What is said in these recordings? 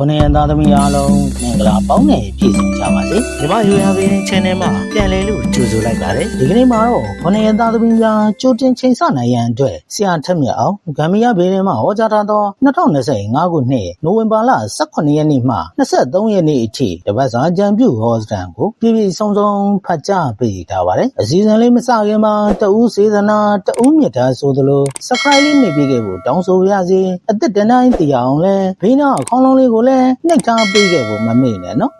ခုနှစ်ရက်သားသမီးအားလုံးမင်္ဂလာပေါင်းနဲ့ပြည့်စုံကြပါစေ။ဒီမယူရပင်း channel မှာပြန်လည်လို့ကြိုဆိုလိုက်ပါတယ်။ဒီကနေ့မှာတော့ခုနှစ်ရက်သားသမီးများကြိုတင်ချိန်ဆနိုင်ရန်အတွက်ဆရာထက်မြတ်အောင်ဂမ်ဘီယာဘေးထဲမှာဟောကြားထားသော2025ခုနှစ်နိုဝင်ဘာလ18ရက်နေ့မှ23ရက်နေ့အထိတပတ်စာကြံပြုဟောစတန်ကိုပြည့်ပြည့်စုံစုံဖတ်ကြားပေးထားပါတယ်။အစီအစဉ်လေးမစခင်မှာတဦးစေသနာတဦးမြတ်တာဆိုသလို subscribe လေးနှိပ်ပေးခဲ့ဖို့တောင်းဆိုပါရစေ။အသက်တနိုင်တည်အောင်လဲဘေးနားခေါင်းလုံးလေးကိုလည်းနှိပ်ထားပေးခဲ့ဖို့မမေ့နဲ့နော်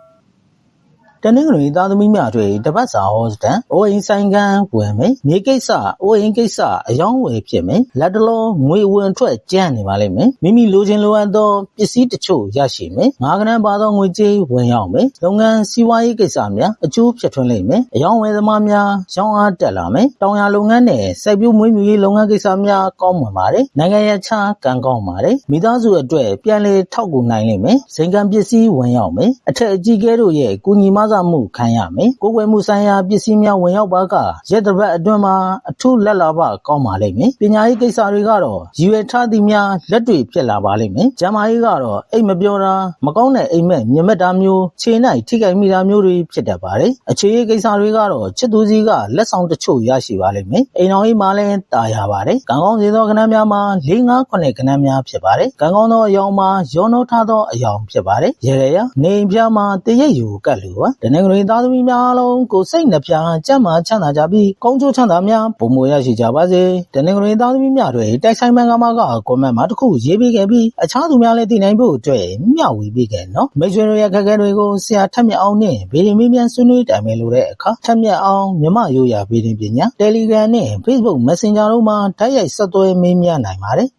တနင်္ဂနွေသားသမီးများတွေတပတ်စာဟောစတန်အိုအိမ်ဆိုင်ကန်ဝင်မယ်မြေကိစ္စအိုအိမ်ကိစ္စအယောင်းဝယ်ဖြစ်မယ်လက်တလုံးငွေဝင်ထွက်ကြမ်းနေပါလိမ့်မယ်မိမိလိုချင်လိုအပ်သောပစ္စည်းတချို့ရရှိမယ်ငါးကနန်းပါသောငွေကြေးဝင်ရောက်မယ်လုပ်ငန်းစီးပွားရေးကိစ္စများအကျိုးဖြစ်ထွန်းလိမ့်မယ်အယောင်းဝယ်သမားများရောင်းအားတက်လာမယ်တောင်ယာလုပ်ငန်းနဲ့စိုက်ပျိုးမွေးမြူရေးလုပ်ငန်းကိစ္စများကောင်းမွန်ပါတယ်နိုင်ငံရခြားကံကောင်းပါတယ်မိသားစုအတွက်ပြန်လည်ထောက်ကူနိုင်လိမ့်မယ်ဇိမ်ကံပစ္စည်းဝင်ရောက်မယ်အထက်အကြီးကဲတို့ရဲ့ကုညီမဆမှုခံရမယ်ကိုယ်ွယ်မှုဆိုင်ရာပစ္စည်းများဝင်ရောက်ပါကရက်တစ်ပတ်အတွင်းမှာအထူးလက်လာပကောင်းပါလိမ့်မယ်ပညာရေးကိစ္စတွေကတော့ရည်ရွယ်ထားသည်များလက်တွေ့ဖြစ်လာပါလိမ့်မယ်ကျမ်းမာရေးကတော့အိတ်မပြောတာမကောင်းတဲ့အိမ်မက်မြင်မက်တာမျိုးခြေ၌ထိခိုက်မိတာမျိုးတွေဖြစ်တတ်ပါတယ်အခြေရေးကိစ္စတွေကတော့ချစ်သူစီကလက်ဆောင်တချို့ရရှိပါလိမ့်မယ်အိမ်တော်ကြီးမှာလည်းတာယာပါတယ်ကံကောင်းစေသောကဏ္ဍများမှာ၄၅ခုနှစ်ကဏ္ဍများဖြစ်ပါတယ်ကံကောင်းသောအယောင်မှာရောနှောထားသောအယောင်ဖြစ်ပါတယ်ရေရရနေအိမ်ပြားမှာတရက်ယူကတ်လူပါတနင်္ဂနွေသားသမီးများအားလုံးကိုစိတ်နှပြကြမ်းမာချမ်းသာကြပြီးကောင်းကျိုးချမ်းသာများပုံမရရှိကြပါစေတနင်္ဂနွေသားသမီးများတွေတိုက်ဆိုင်မှန်ကမှာကကွန်မန့်မှာတစ်ခုရေးပေးခဲ့ပြီးအခြားသူများလည်းသိနိုင်ဖို့အတွက်မျှဝေပေးခဲ့နော်မိတ်ဆွေတို့ရဲ့ခက်ခဲတွေကိုဆရာထက်မြက်အောင်နဲ့ဗီဒီမီမြန်ဆွေးနွေးတိုင်ပင်လို့တဲ့အခါထက်မြက်အောင်မြမရိုးရာဗီဒီပညာ Telegram နဲ့ Facebook Messenger တို့မှာတိုက်ရိုက်ဆက်သွယ်မေးမြန်းနိုင်ပါတယ်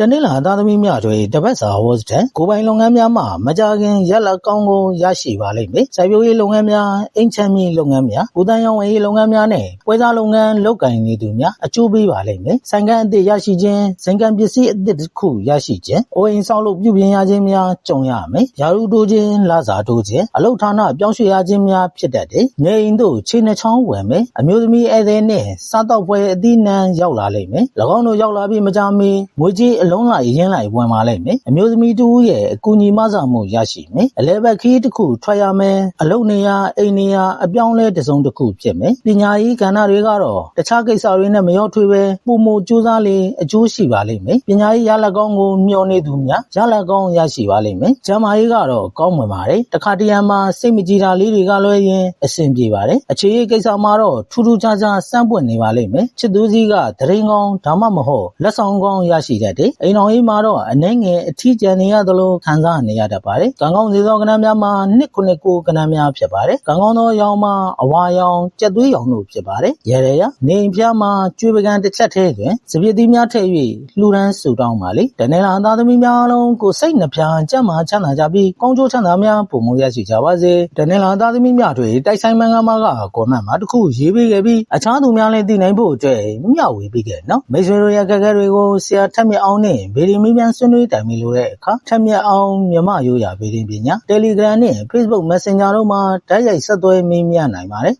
တနင်္လာသားသမီးများတွေတပတ်စာဝတ်တဲ့ကိုယ်ပိုင်လုပ်ငန်းများမှာမကြခင်ရက်လက်ကောင်းကိုရရှိပါလိမ့်မယ်။စိုက်ပျိုးရေးလုပ်ငန်းများ၊အိမ်ချမ်းမြေလုပ်ငန်းများ၊ဦးတန်းရောင်းဝယ်ရေးလုပ်ငန်းများနဲ့ပွဲစားလုပ်ငန်းလုပ်ကိုင်နေသူများအကျိုးပေးပါလိမ့်မယ်။ဆိုင်ကန်းအသစ်ရရှိခြင်း၊ဇင်ကန်ပစ္စည်းအသစ်တစ်ခုရရှိခြင်း၊အိုးအိမ်ဆောက်လုပ်ပြုပြင်ရခြင်းများကြုံရမယ်။ယာရုတိုးခြင်း၊လစာတိုးခြင်း၊အလုဌာနပြောင်းရွှေ့ရခြင်းများဖြစ်တတ်တယ်။နေအိမ်တို့ခြေနှချောင်းဝင်မယ်။အမျိုးသမီးဧည့်သည်နဲ့စားတော့ပွဲအသီးနှံရောက်လာလိမ့်မယ်။၎င်းတို့ရောက်လာပြီးမကြမီငွေကြေးအလုံးလိုက်ရင်းလိုက်ဝင်ပါလိမ့်မယ်။အမျိုးသမီးတူရဲ့အကူအညီမဆမှုရရှိမယ်။အလဲဘက်ခီးတစ်ခုထွက်ရမယ်။အလုပ်နေရအိမ်နေရအပြောင်းလဲတစ်စုံတစ်ခုဖြစ်မယ်။ပညာရေးကဏ္ဍတွေကတော့တခြားကိစ္စတွေနဲ့မရောထွေးပဲပုံမကြိုးစားလေအကျိုးရှိပါလိမ့်မယ်။ပညာရေးရလက်ကောင်းကိုမျှော်နေသူများရလက်ကောင်းရရှိပါလိမ့်မယ်။ကျန်းမာရေးကတော့ကောင်းမွန်ပါတယ်။တခါတရံမှာစိတ်မကြည်တာလေးတွေကလွဲရင်အဆင်ပြေပါတယ်။အခြေရေးကိစ္စမှာတော့ထူးထူးခြားခြားစမ်းပွင့်နေပါလိမ့်မယ်။ချစ်သူစည်းကတရင်ကောင်းဒါမှမဟုတ်လက်ဆောင်ကောင်းရရှိတတ်တယ်။အိမ်တော်ရေးမှာတော့အနေငယ်အထီးကျန်နေရသလိုခံစားနေရတတ်ပါတယ်။ကံကောင်းစေသောကဏ္ဍများမှာနှစ်ခုနှစ်ကိုကဏ္ဍများဖြစ်ပါတယ်။ကံကောင်းသောရောင်မှာအဝါရောင်ကြက်သွေးရောင်တို့ဖြစ်ပါတယ်။ရဲရဲရနေအိမ်ဖျားမှာကျွေးပကံတစ်ချက်ထဲတွင်စပစ်သီးများထည့်၍လှူဒန်းဆူတောင်းပါလေ။တနေ့လာသားသမီးများအားလုံးကိုစိတ်နှပြကြမ်းမာချမ်းသာကြပြီးကောင်းကျိုးချမ်းသာများပုံမရရှိကြပါစေ။တနေ့လာသားသမီးများတွေတိုက်ဆိုင်မှန်ကမှာကကွန်မန့်မှာတစ်ခုရေးပေးခဲ့ပြီးအခြားသူများလည်းသိနိုင်ဖို့အတွက်မျှဝေပေးခဲ့နော်။မိတ်ဆွေတို့ရဲ့ခက်ခဲတွေကိုဆရာထက်မြက်အောင်နဲ့ဗီဒီမီမြန်ဆွေးနွေးတိုင်ပင်လို့တဲ့အခါထက်မြက်အောင်မြမရိုးရာဗီဒီပညာ Telegram နဲ့ Facebook Messenger တို့မှာတိုက်ရိုက်ဆက်သွယ်မေးမြန်းနိုင်ပါတယ်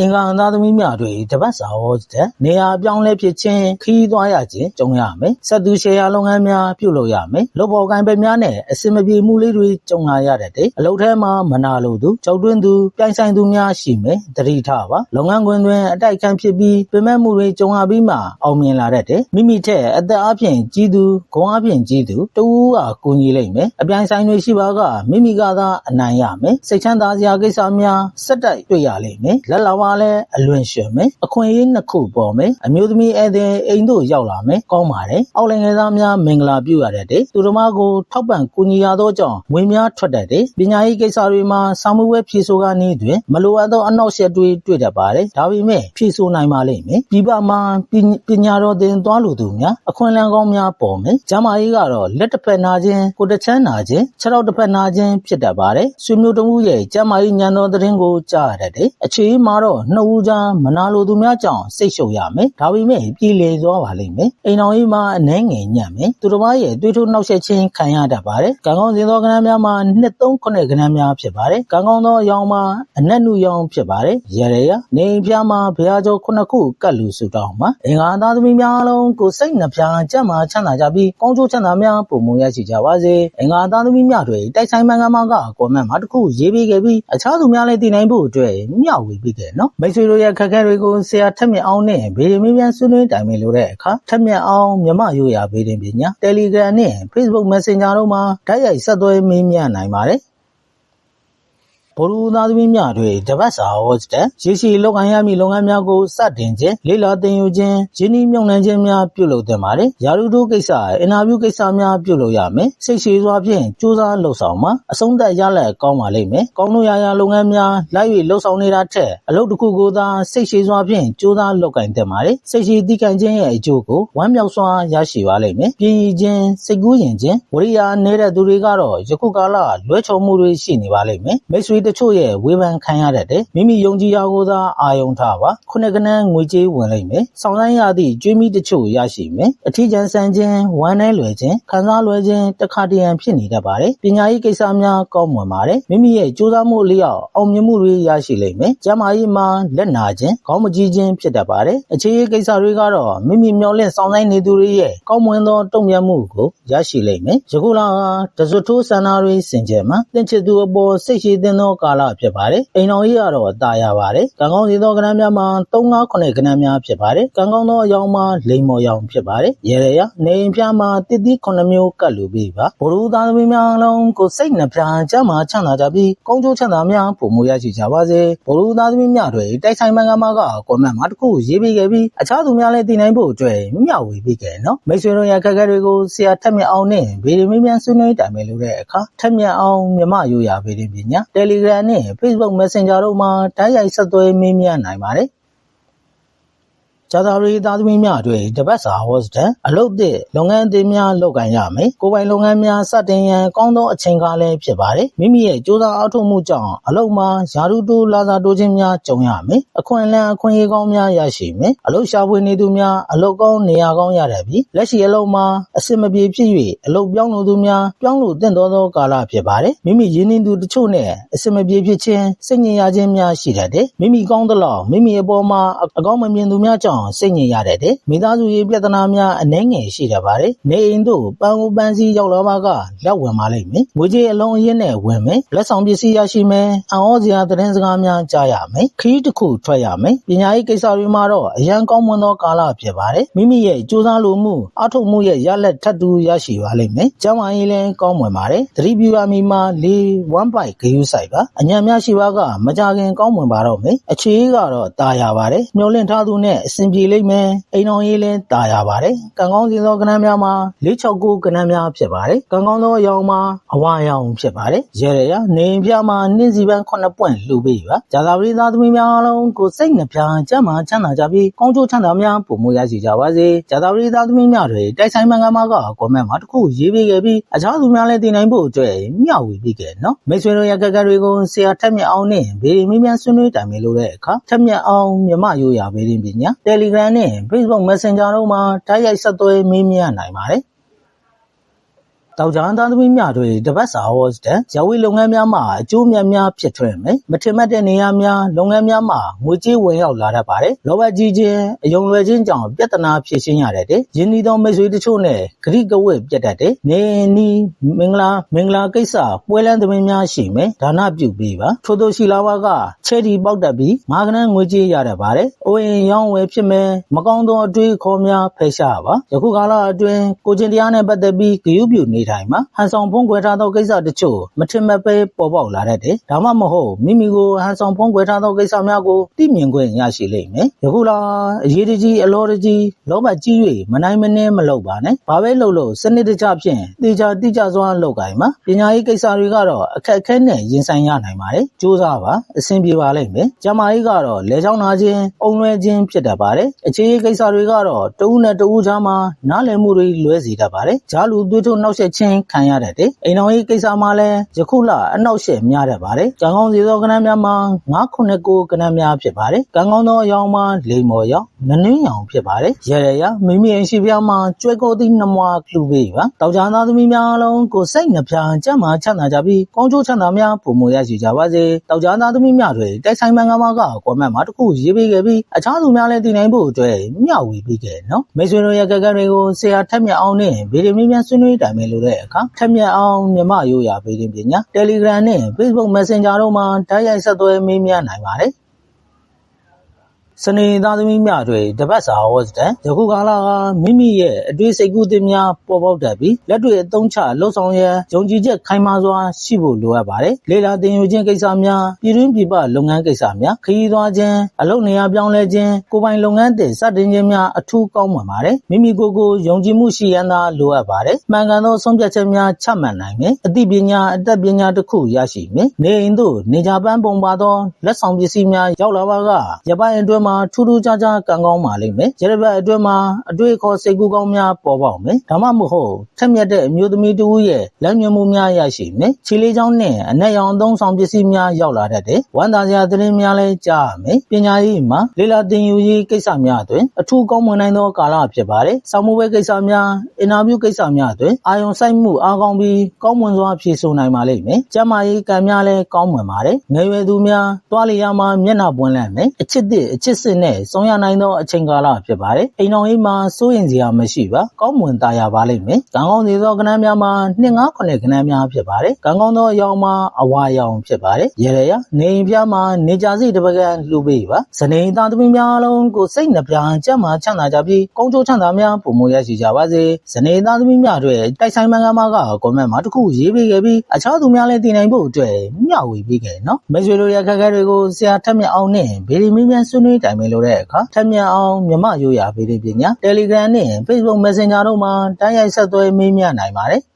အင်္ဂါအသားသမီးများတွေတပတ်စာဟောတဲ့နေရာအပြောင်းလဲဖြစ်ခြင်းခီးသွားရခြင်းကြုံရမယ်။ဆက်သူရှယ်ယာလုပ်ငန်းများပြုလုပ်ရမယ်။လုပ်ပေါ်ကိုင်ပဲများနဲ့အစင်မပြေမှုလေးတွေကြုံလာရတဲ့တဲ့အလုပ်ထဲမှာမနာလိုသူကြောက်တွင်းသူပြိုင်ဆိုင်သူများရှိမယ်။တတိထားပါလုပ်ငန်းခွင်တွင်အတိုက်ခံဖြစ်ပြီးပြမဲ့မှုတွေကြုံရပြီးမှအောင်မြင်လာတတ်တယ်။မိမိထက်အသက်အပြင်ကြီးသူဂုဏ်အပြင်ကြီးသူတဦးကကူညီလိမ့်မယ်။အပြိုင်ဆိုင်တွေရှိပါကမိမိကသာအနိုင်ရမယ်။စိတ်ချမ်းသာစရာကိစ္စများစက်တိုက်တွေ့ရလိမ့်မယ်။လက်လာပါလဲအလွန်ရွှင်မယ်အခွင့်အရေးနှစ်ခုပေါ်မယ်အမျိုးသမီးဧည့်သည်အိမ်တို့ရောက်လာမယ်ကောင်းပါတယ်အောက်လင်ငယ်သားများမင်္ဂလာပြုရတဲ့တဲ့သူတို့မကိုထောက်ပံ့ကူညီရသောကြောင့်ငွေများထွက်တတ်တဲ့ပညာရေးကိစ္စတွေမှာစာမှုဝဲဖြေဆိုကနေတွင်မလိုအပ်သောအနောက်ရှက်တွေတွေ့တတ်ပါတယ်ဒါပေမဲ့ဖြေဆိုနိုင်ပါလိမ့်မယ်ပြပမှာပညာတော်သင်သွားလိုသူများအခွင့်အလမ်းကောင်းများပေါ်မယ်ကျမကြီးကတော့လက်တစ်ဖက်နာခြင်းကိုယ်တစ်ချမ်းနာခြင်းခြေထောက်တစ်ဖက်နာခြင်းဖြစ်တတ်ပါတယ်ဆွေမျိုးတမှုရဲ့ကျမကြီးညံတော်သတင်းကိုကြားရတတ်တယ်အခြေအမှာတော့တော့နှစ်ဦးကြားမနာလိုသူများကြောင့်စိတ်ရှုပ်ရမယ်ဒါပေမဲ့ပြည်လေသွားပါလိမ့်မယ်အိမ်တော်ကြီးမှာအနှဲငယ်ညံ့မယ်သူတစ်ပါးရဲ့တွေးထိုးနှောက်ယှက်ခြင်းခံရတတ်ပါတယ်ကံကောင်းစင်သောကဏ္ဍများမှာနှစ်သုံးခုနှစ်ကဏ္ဍများဖြစ်ပါတယ်ကံကောင်းသောအယောင်မှာအနက်နုယောင်ဖြစ်ပါတယ်ရရရနေအိမ်ဖျားမှာဘုရားကျော်ခုနှစ်ခုကတ်လူစုတောင်းမှာအင်္ဂါသားသမီးများလုံးကိုစိတ်နှဖျားကြက်မှာချမ်းသာကြပြီးကောင်းကျိုးချမ်းသာများပုံမူရရှိကြပါစေအင်္ဂါသားသမီးများတွေတိုက်ဆိုင်မှန်ကန်မှကကွန်မန့်မှာတစ်ခုရေးပေးခဲ့ပြီးအခြားသူများလည်းတည်နိုင်ဖို့အတွက်မျှဝေပေးခဲ့နော်မိတ်ဆွေတို့ရဲ့ခက်ခဲတွေကိုဆရာထက်မြက်အောင်နဲ့ဗီဒီမီပြန်ဆွေးနွေးတိုင်ပင်လို့တဲ့အခါထက်မြက်အောင်မြမရိုးရာဗီဒီပညာ Telegram နဲ့ Facebook Messenger တို့မှာဓာတ်ရိုက်ဆက်သွယ်မေးမြန်းနိုင်ပါတယ် ဗိုလ်လူသားသမီးများတွေတပတ်စာဟောစတဲ့ရရှိလောက်ကိုင်းရမည့်လုပ်ငန်းများကိုစတင်ခြင်းလေ့လာသင်ယူခြင်းရင်းနှီးမြှုပ်နှံခြင်းများပြုလုပ်သင့်ပါတယ်။ယာရုတို့ကိစ္စအင်တာဗျူးကိစ္စများပြုလုပ်ရမယ်။စိတ်ရှည်စွာဖြင့်စူးစမ်းလှုပ်ဆောင်မှာအဆုံးသက်ရလဒ်ကောင်းပါလိမ့်မယ်။ကောင်းလို့ရရလုပ်ငန်းများလိုက်၍လှုပ်ဆောင်နေတာထက်အလုပ်တစ်ခုကိုသာစိတ်ရှည်စွာဖြင့်စူးစမ်းလုပ်ကိုင်သင့်ပါတယ်။စိတ်ရှည်တည်ခံခြင်းရဲ့အကျိုးကိုဝမ်းမြောက်စွာရရှိပါလိမ့်မယ်။ပြည်ခြင်းစိတ်ကူးရင်ခြင်းဝရိယာနေတဲ့သူတွေကတော့ယခုကာလလွဲချော်မှုတွေရှိနေပါလိမ့်မယ်။မိတ်ဆွေတချို့ရဲ့ဝေဖန်ခံရတတ်တယ်မိမိယုံကြည်ရာကိုသာအာယုံထားပါခုနှစ်ကနန်းငွေကြေးဝင်လိမ့်မယ်ဆောင်းဆိုင်ရသည့်ကျွေးမိတချို့ရရှိမယ်အထီးကျန်ဆန်ခြင်းဝမ်းနှဲလွယ်ခြင်းခံစားလွယ်ခြင်းတခါတရံဖြစ်နေတတ်ပါတယ်ပညာရေးကိစ္စများကောင်းမွန်ပါတယ်မိမိရဲ့ကြိုးစားမှုလျောက်အောင်မြင်မှုတွေရရှိလိမ့်မယ်ကျန်းမာရေးမှာလက်နာခြင်းခေါင်းမကြီးခြင်းဖြစ်တတ်ပါတယ်အခြေရေးကိစ္စတွေကတော့မိမိမျှော်လင့်ဆောင်းဆိုင်နေသူတွေရဲ့ကောင်းမွန်သောတုံ့ပြန်မှုကိုရရှိလိမ့်မယ်ယခုလကတစွတ်ထိုးဆန္ဒတွေစင်ကြယ်မှာသင်ချစ်သူအပေါ်စိတ်ရှိသင်သောကာလဖြစ်ပါတယ်အိမ်တော်ကြီးကတော့တာယာပါတယ်ကံကောင်းစီသောကဏ္ဍများမှာ3 5 9ကဏ္ဍများဖြစ်ပါတယ်ကံကောင်းသောအယောင်မှာလိမ်မော်ရောင်ဖြစ်ပါတယ်ရေရရနေအိမ်ဖျားမှာတစ်သီး9မျိုးကတ်လူပြီးပါဘိုလ်သားသမီးများလုံးကိုစိတ်နှပြချမ်းမာချမ်းသာကြပြီးကောင်းကျိုးချမ်းသာများပုံမူရရှိကြပါစေဘိုလ်သားသမီးများတွေတိုက်ဆိုင်မှန်ကန်မှာကကွန်မန့်မှာတစ်ခုရေးပေးခဲ့ပြီးအခြားသူများလည်းတည်နိုင်ဖို့အတွက်မျှဝေပေးခဲ့နော်မိတ်ဆွေတို့ရဲ့ခက်ခဲတွေကိုဆရာထက်မြက်အောင်နဲ့ဗီဒီမီမြန်ဆွေးနွေးတိုင်ပင်လို့တဲ့အခါထက်မြက်အောင်မြမရိုးရာဗီဒီပညာ Telegram နဲ့ Facebook Messenger တို့မှာ တိုက်ရိုက်ဆက်သွယ်မေးမြန်းနိုင်ပါတယ် ကျသာရီသားသမီးများအတွက်တပတ်စာဟောစတဲ့အလုပ်သစ်လုပ်ငန်းအသစ်များလုပ်ကိုင်ရမယ်။ကိုယ်ပိုင်လုပ်ငန်းများစတင်ရန်ကောင်းသောအချိန်ကားလည်းဖြစ်ပါတယ်။မိမိရဲ့ကြိုးစားအားထုတ်မှုကြောင့်အလုပ်မှာယာရုတိုးလာစာတိုးခြင်းများကြုံရမယ်။အခွင့်အလမ်းအခွင့်အရေးကောင်းများရရှိမယ်။အလုပ်ရှာဖွေနေသူများအလုပ်ကောင်းနေရာကောင်းရတတ်ပြီးလက်ရှိအလုပ်မှာအဆင်မပြေဖြစ်၍အလုပ်ပြောင်းလို့သူများပြောင်းလို့တင့်တော်သောကာလဖြစ်ပါတယ်။မိမိရင်းနှီးသူတချို့နဲ့အဆင်မပြေဖြစ်ခြင်းစိတ်ညစ်ရခြင်းများရှိတတ်တယ်။မိမိကောင်းသလောက်မိမိအပေါ်မှာအကောင်းမမြင်သူများကြောင့်စိတ်ညစ်ရတတ်တယ်။မိသားစုရေးပြဿနာများအနှဲငယ်ရှိတတ်ပါတယ်။နေအိမ်တို့ပန်းဦးပန်းစည်းရောက်လာပါကလက်ဝင်ပါလိမ့်မယ်။ငွေကြေးအလုံးအရင်းနဲ့ဝင်မယ်။လက်ဆောင်ပစ္စည်းရရှိမယ်။အံ့ဩစရာသတင်းစကားများကြားရမယ်။ခရီးတစ်ခုထွက်ရမယ်။ပညာရေးကိစ္စတွေမှာတော့အရန်ကောင်းမွန်သောကာလဖြစ်ပါတယ်။မိမိရဲ့ကြိုးစားလိုမှုအထောက်မှုရဲ့ရလက်ထပ်တူရရှိပါလိမ့်မယ်။ကျမ်းမာရေးလည်းကောင်းမွန်ပါတယ်။သတိပြုရမည်မှာလေး1 byte ဂရုစိုက်ပါ။အညံများရှိပါကမကြခင်ကောင်းမွန်ပါတော့မယ်။အခြေအေးကတော့ตาရပါတယ်။မျောလင့်ထားသူနဲ့အစဉ်ပြေလိမ့်မယ်။အိမ်တော်ရေးလည်းตาရပါတယ်။ကံကောင်းစီသောကဏ္ဍများမှာ469ကဏ္ဍများဖြစ်ပါတယ်။ကံကောင်းသောအယောင်မှာအဝါရောင်ဖြစ်ပါတယ်။ရဲရရနေပြမှာနှင်းစီပန်း9ပွင့်လှူပေးပါ။ဂျာသာပရိသသမီးများအလုံးကိုစိတ်နှပြကြမ်းမှချမ်းသာကြပြီးကောင်းကျိုးချမ်းသာများပုံမူရရှိကြပါစေ။ဂျာသာပရိသသမီးများတွေတိုက်ဆိုင်မှန်ကန်မှာကကွန်မန့်မှာတစ်ခုရေးပေးခဲ့ပြီးအခြားသူများလည်းတည်နိုင်ဖို့အတွက်မျှဝေပေးခဲ့နော်။မိတ်ဆွေတို့ရဲ့ကက်ကက်တွေကိုဆရာထက်မြက်အောင်နဲ့ဗီဒီမီမြန်ဆွေးနွေးတိုင်ပင်လို့တဲ့အခါထက်မြက်အောင်မြမရိုးရာဗီဒီပညာ Telegram နဲ့ Facebook Messenger တို့မှာ တိုက်ရိုက်ဆက်သွယ်မေးမြန်းနိုင်ပါတယ်။ တောက်ကြမ်းသားသမီးများတွေတပတ်စာဟောစတဲ့ရဝေးလုပ်ငန်းများမှာအကျိုးများများဖြစ်ထွန်းမယ်မထင်မှတ်တဲ့နေရာများလုပ်ငန်းများမှာငွေကြေးဝင်ရောက်လာတတ်ပါတယ်လောဘကြီးခြင်းအယုံလွယ်ခြင်းကြောင့်ပြဿနာဖြစ်ရှင်းရတဲ့ယင်းဒီသောမိတ်ဆွေတချို့နဲ့ဂရိကဝတ်ပြတ်တတ်တယ်နေနီမင်္ဂလာမင်္ဂလာကိစ္စပွဲလန်းသမီးများရှိမယ်ဒါနပြုပေးပါထို့သောရှိလာပါကချဲတီပေါက်တတ်ပြီးမာကနန်းငွေကြေးရတတ်ပါတယ်အိုးရင်ရောင်းဝယ်ဖြစ်မယ်မကောင်းသောအတွေးခေါ်များဖယ်ရှားပါယခုကာလအတွင်းကိုချင်းတရားနဲ့ပတ်သက်ပြီးဂရုပြုနေထိုင်မှာဟန်ဆောင်ဖုံးကွယ်ထားသောကိစ္စတချို့မထင်မှတ်ပဲပေါ်ပေါက်လာတတ်တယ်။ဒါမှမဟုတ်မိမိကိုဟန်ဆောင်ဖုံးကွယ်ထားသောကိစ္စများကိုသိမြင်ခွင့်ရရှိလိမ့်မယ်။ယခုလာအရေးတကြီးအလောတကြီးလောဘကြီး၍မနိုင်မနှင်းမလုပ်ပါနဲ့။ဘာပဲလုပ်လို့စနစ်တကျဖြင့်တေချာတိကျစွာလုပ်ကိုင်ပါ။ပညာရေးကိစ္စတွေကတော့အခက်အခဲနဲ့ရင်ဆိုင်ရနိုင်ပါတယ်။ကြိုးစားပါအဆင်ပြေပါလိမ့်မယ်။ကျမကြီးကတော့လဲချောင်းနာခြင်း၊အုံလွဲခြင်းဖြစ်တတ်ပါတယ်။အခြေရေးကိစ္စတွေကတော့တဦးနဲ့တဦးကြားမှာနားလည်မှုတွေလွဲစေတတ်ပါတယ်။ဂျာလူသွေးထုတ်နှောက်ယှက်ချင်းခံရတဲ့တဲ့အိမ်တော်ကြီးကိစ္စမှာလည်းယခုလအနောက်ရှက်များတတ်ပါတယ်ကံကောင်းစီသောကဏ္ဍများမှာ989ကဏ္ဍများဖြစ်ပါတယ်ကံကောင်းသောအယောင်မှာလိမ်မော်ရောင်နနင်းရောင်ဖြစ်ပါတယ်ရရရမိမိအိမ်ရှိဖျားမှာကျွဲကိုသည့်နှမွားလှူပေးပါတောက်ကြသားသမီးများအလုံးကိုစိတ်နှပြကြမ်းမာချမ်းသာကြပြီးကောင်းကျိုးချမ်းသာများပုံမရရှိကြပါစေတောက်ကြသားသမီးများတွေတိုက်ဆိုင်မန်ကမာကကွန်မန့်မှာတစ်ခုရေးပေးခဲ့ပြီးအခြားသူများလည်းတည်နိုင်ဖို့အတွက်မျှဝေပေးခဲ့နော်မိတ်ဆွေတို့ရဲ့ကက်ကက်တွေကိုဆရာထက်မြက်အောင်နဲ့ဗီဒီယိုမြင်ဆွေးနွေးတိုင်ပင်လို့တဲ့အခါထက်မြက်အောင်မြမရိုးရာဗီဒီယိုပညာ Telegram နဲ့ Facebook Messenger တို့မှာတိုက်ရိုက်ဆက်သွယ်မေးမြန်းနိုင်ပါတယ် စနေသားသမီးများတွေတပတ်စာဟောစတဲ့ယခုကာလကမိမိရဲ့အတွေ့စိတ်ကူးသစ်များပေါ်ပေါက်တတ်ပြီးလက်တွေ့အသုံးချလှုပ်ဆောင်ရန်ယုံကြည်ချက်ခိုင်မာစွာရှိဖို့လိုအပ်ပါတယ်။လေလာတင်ယူခြင်းကိစ္စများပြည်တွင်းပြည်ပလုပ်ငန်းကိစ္စများခရီးသွားခြင်းအလုပ်နေရာပြောင်းလဲခြင်းကိုယ်ပိုင်လုပ်ငန်းတွေစတင်ခြင်းများအထူးကောင်းမွန်ပါတယ်။မိမိကိုယ်ကိုယုံကြည်မှုရှိရန်သာလိုအပ်ပါတယ်။မှန်ကန်သောဆုံးဖြတ်ချက်များချမှတ်နိုင်မယ်။အသိပညာအတတ်ပညာတစ်ခုရရှိမယ်။နေအိမ်သို့နေကြပန်းပုံပါသောလက်ဆောင်ပစ္စည်းများရောက်လာပါကရပိုင်းအတွင်းမှာထူးထူးခြားခြားကံကောင်းပါလိမ့်မယ်။ရရပတ်အတွင်းမှာအတွေ့အခေါ်စိတ်ကူးကောင်းများပေါ်ပေါက်မယ်။ဒါမှမဟုတ်ထက်မြက်တဲ့အမျိုးသမီးတစ်ဦးရဲ့လက်ညှိုးမှုများရရှိမယ်။ခြေလေးချောင်းနဲ့အနက်ရောင်အသုံးဆောင်ပစ္စည်းများရောက်လာတတ်တယ်။ဝမ်းသာစရာသတင်းများလည်းကြားရမယ်။ပညာရေးမှာလေလာသင်ယူရေးကိစ္စများအတွင်အထူးကောင်းမွန်နိုင်သောကာလဖြစ်ပါတယ်။ဆောင်းမွေးပွဲကိစ္စများအင်တာဗျူးကိစ္စများအတွင်အာယုံစိုက်မှုအားကောင်းပြီးကောင်းမွန်စွာဖြေဆိုနိုင်ပါလိမ့်မယ်။ကျန်းမာရေးကံများလည်းကောင်းမွန်ပါတယ်။ငယ်ရွယ်သူများတွားလျာမှာမျက်နှာပွင့်လန့်မယ်။အချစ်သည့်အချစ်စစ်နဲ့ဆုံးရနိုင်သောအချိန်ကာလဖြစ်ပါတယ်။အိမ်တော်ကြီးမှာစိုးရင်စရာမရှိပါ။ကောင်းမွန်သားရပါလိမ့်မယ်။ကံကောင်းနေသောကဏ္ဍများမှာ259ကဏ္ဍများဖြစ်ပါတယ်။ကံကောင်းသောအယောင်မှာအဝါရောင်ဖြစ်ပါတယ်။ရရရနေအိမ်ပြားမှာနေကြစီတစ်ပကံလှူပေးပါ။ဇနေသားသမီးများအလုံးကိုစိတ်နှပြကြမ်းမာချမ်းသာကြပြီးကောင်းကျိုးချမ်းသာများပုံမရရှိကြပါစေ။ဇနေသားသမီးများတွေတိုက်ဆိုင်မန်ကမာကကွန်မန့်မှာတစ်ခုရေးပေးခဲ့ပြီးအခြားသူများလည်းတည်နိုင်ဖို့အတွက်မျှဝေပေးခဲ့နော်။မိတ်ဆွေတို့ရဲ့ခက်ခဲတွေကိုဆရာထက်မြက်အောင်နဲ့ဗီဒီမီမြန်ဆွေးနွေးတိုင်ပင်လို့တဲ့အခါထက်မြက်အောင်မြမရိုးရာဗီဒီပညာ Telegram နဲ့ Facebook Messenger တို့မှာတိုက်ရိုက်ဆက်သွယ်မေးမြန်းနိုင်ပါတယ်။